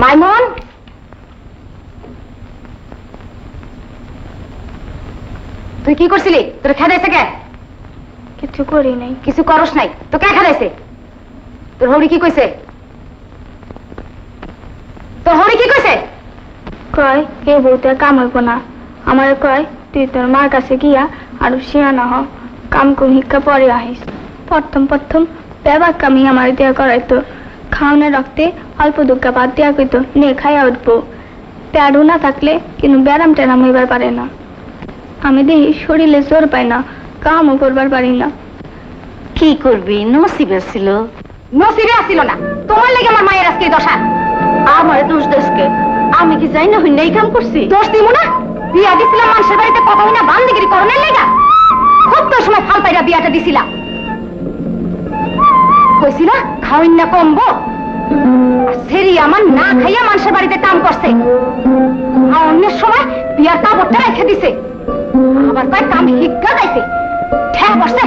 মাইমন? তুই কি করছিলি? তোর খেদাইছে কে? কিছু করি নাই। কিছু করস নাই। তো কে খেদাইছে তোর হরি কি কইছে? তোর হরি কি কইছে? কয় এ বউতে কাম হইব না। আমার কয় তুই তোর মার কাছে গিয়া আর শিয়ানা হ কাম কুম শিক্ষা পরে আহিস। প্রথম প্রথম বেবাক কামি আমার দিয়া করাইতো। খাওয়ানো রক্তে অল্প দুঃখা বাদ দিয়া কইতো নে খাইয়া উঠবো। প্যারু না থাকলে কিন্তু ব্যারাম ট্যারাম হইবার পারে না। আমি দেখি শরীরে জোর পাই না কামও করবার পারি না। কি করবি? নসিবে ছিল নসিবে আসছিল না। তোমার লেগে আমার মায়ের আজকে দশা। আমার দোষ দেশকে আমি কি যাই না হই এই কাম করছি? দোষ দিব না। বিয়া দিছিলাম মানুষের বাড়িতে কত না বান্দিগিরি করণের লেগা। খুব তো সময় ফাল পাইরা বিয়াটা দিছিলাম কইছিলা খাওয়াইন না কমবো? সেরি আমার না খাইয়া মানুষের বাড়িতে কাম করছে। আর অন্যের সময় বিয়ার কাপড়টা রেখে দিছে। আবার কয় কাম হিজ্ঞা যাইতে। ঠেক বসছে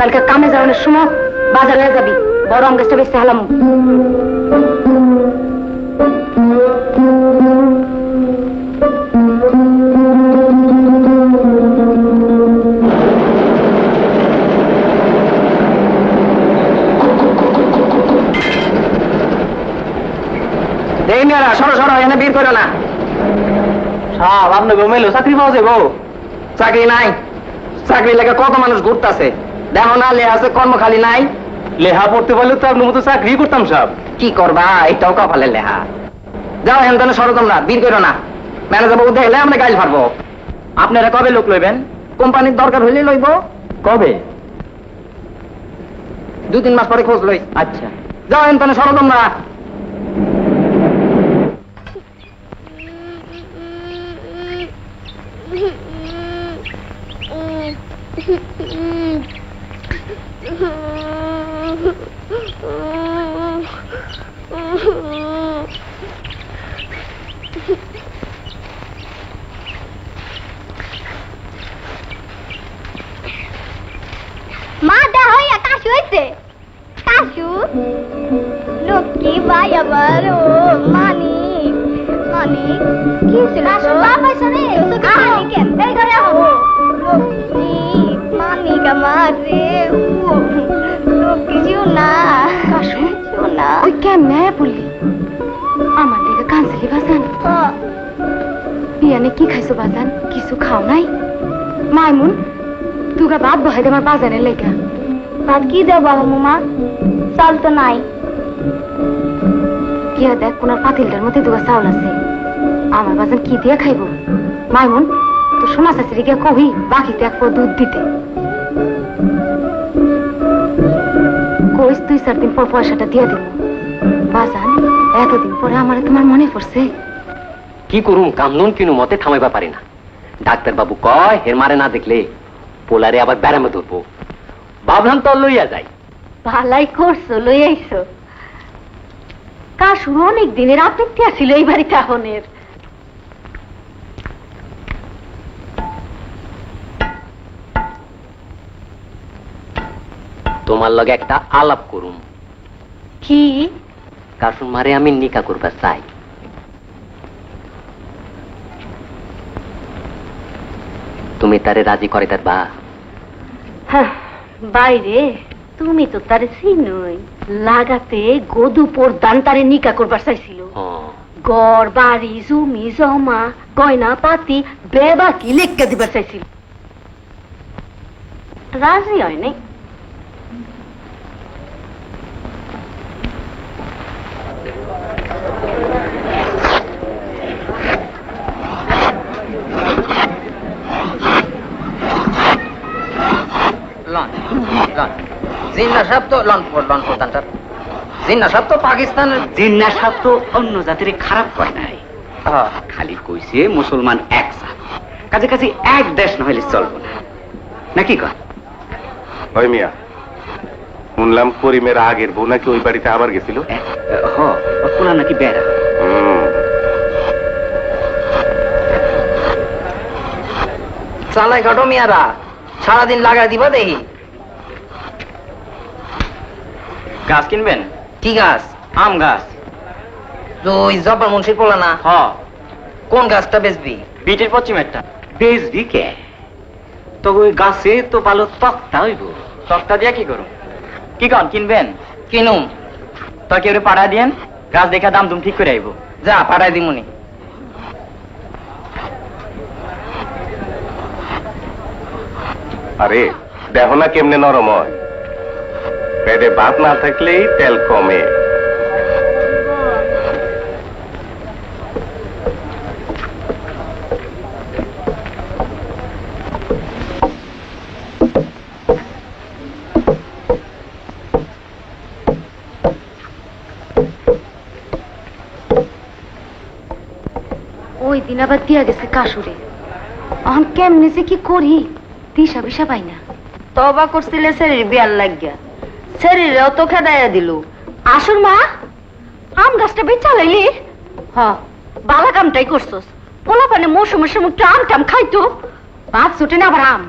কালকে কামে যাওয়ানোর সময় বাজার যাবি। বড় অঙ্গেজটা বেচতে হলাম। চাকরি পাওয়া চাকরি নাই। চাকরি লেগে কত মানুষ ঘুরতাছে। দেখো না লেহা আছে কর্ম খালি নাই। লেহা পড়তে পারলে তো আপনার মতো চাকরি করতাম সব কি করবা এটাও কপালে লেহা। যাও হেন তেন সরো তোমরা বীর করো না। ম্যানেজার বাবু দেখলে আমরা গাছ পারব আপনারা কবে লোক লইবেন? কোম্পানির দরকার হইলে লইব। কবে? দু তিন মাস পরে খোঁজ লই। আচ্ছা। যাও হেন তেন সরো তোমরা। কাশু হয়েছে কাশু লক্ষ্মী ভাই আমার ও মানি মানি কি বাবা শোনে লক্ষ্মী মানি কামার রে লক্ষ্মী জিও না। কাশু না। তুই কেমনে বললি? আমার লেগে কাঁচলি বাজান। বিয়ানে কি খাইছো বাজান? কিছু খাও নাই? মাইমুন তুগা ভাত বহাই দে আমার বাজানের লেগা। কি দেবো মা চাল তো নাই। গিয়া দেখ কোন পাতিলটার মধ্যে দুগা চাউল আছে। আমার বাজান কি দিয়ে খাইব? মাইমুন তো সোনা গিয়া কবি বাকিতে এক দুধ দিতে। কইস তুই চার দিন পর পয়সাটা দিয়ে দিব। বাজান এতদিন পরে আমার তোমার মনে পড়ছে। কি করুম কামনুন কিনু মতে থামাইবা পারি না। ডাক্তার বাবু কয় হের মারে না দেখলে পোলারে আবার ব্যারামে ধরবো। ভাবলাম তো লইয়া যাই। ভালাই করছ লই আইছো। কাশুর অনেক দিনের আপত্তি ছিল এই বাড়ি কাহনের তোমার লগে একটা আলাপ করুম। কি? কাশুন মারে আমি নিকা করবা চাই। তুমি তারে রাজি করে তার বা হ্যাঁ, বাইরে তুমি তো তারে চিনই। লাগাতে গদুপোর দান তারে নিকা করবার চাইছিল। গড় বাড়ি জমি জমা গয়না পাতি বেবা কি লেখকে দিবার চাইছিল? রাজি হয় নাই? লন লন তো লন ফোর লন জিন্না সাপ তো পাকিস্তানের জিন্না সাপ তো অন্য জাতির খারাপ কয় নাই। হ্যাঁ। খালি কইছে মুসলমান এক জাত। কাছে কাছে এক দেশ নহলে চলবো না। নাকি কয়? ওই মিয়া শুনলাম করিমের আগের বউ নাকি ওই বাড়িতে আবার গেছিল। নাকি বেড়া। চালাই কাটো মিয়ারা সারাদিন লাগাই দিবা দেখি। গাছ কিনবেন? কি গাছ? আম গাছ। তুই জব্বার মুন্সির পোলা না? হ। কোন গাছটা বেচবি? বিটের পশ্চিমেরটা। বেচবি কে? তো ওই গাছে তো ভালো তক্তা হইব। তক্তা দিয়া কি করুন কি কন কিনবেন? কিনুম। তো কেউ পাড়া দিয়েন গাছ দেখা দাম তুমি ঠিক করে আইব। যা পাঠাই দিমুনি আরে দেখো না কেমনে নরম হয়। পেটে ভাত না থাকলেই তেল কমে। ওই দিন আবার দিয়া গেছে কাশুরে। এখন কেমনে যে কি করি দিশা বিশা পাই না। তবা করছিলে শরীর বিয়ার লাগিয়া। শরীরেও তো খেদাইয়া দিল। আসুর মা। আম গাছটা বেচা লাইলি? হ বালা কামটাই করছস পোলা পানে একটু আম টাম খাইতো। ভাত ছুটে না আবার আম।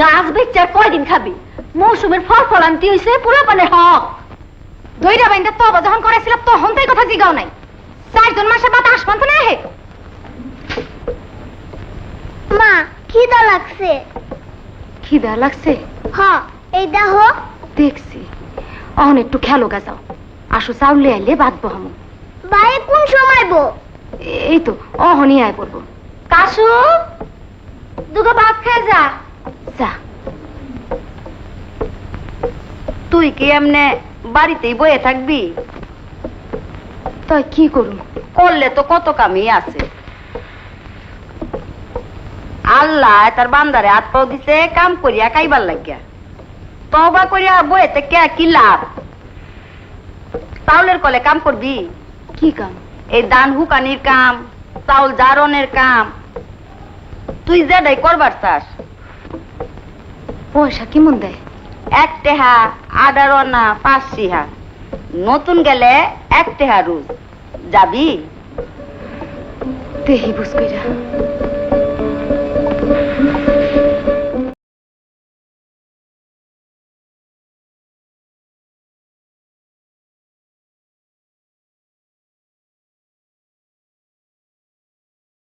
গাছ বেচে আর কয়দিন খাবি? মৌসুমের ফল ফলান্তি হইছে পোলা পানে হক। দইরা বাইন্দা তবা যখন করাইছিল তখন তাই কথা জিগাও নাই। চারজন মাসে বাদ আসমান তো না হে মা খিদা লাগছে। খিদা লাগছে? হ এই দেখো। দেখছি। অহন একটু খেলো গাছাও আসো চাউলে আইলে বাদ বহামু বাইরে কোন সময় বো? এই তো অহনই আয় পড়ব। কাশু দুটো ভাত খাই যা। যা। তুই কি এমনে বাড়িতেই বয়ে থাকবি? তাই কি করুম? করলে তো কত কামই আছে। আল্লাহ তার বান্দারে হাত পাও দিছে কাম করিয়া খাইবার লাগিয়া। তবা করিয়া বইতে কে কি লাভ? চাউলের কলে কাম করবি? কি কাম? এই দান হুকানির কাম চাউল জারনের কাম। তুই যেটাই করবার চাস। পয়সা কি মন দেয়? এক টেহা আডার না পাঁচ সিহা। নতুন গেলে এক টেহা রুজ। যাবি? দেহি বুঝ কইরা।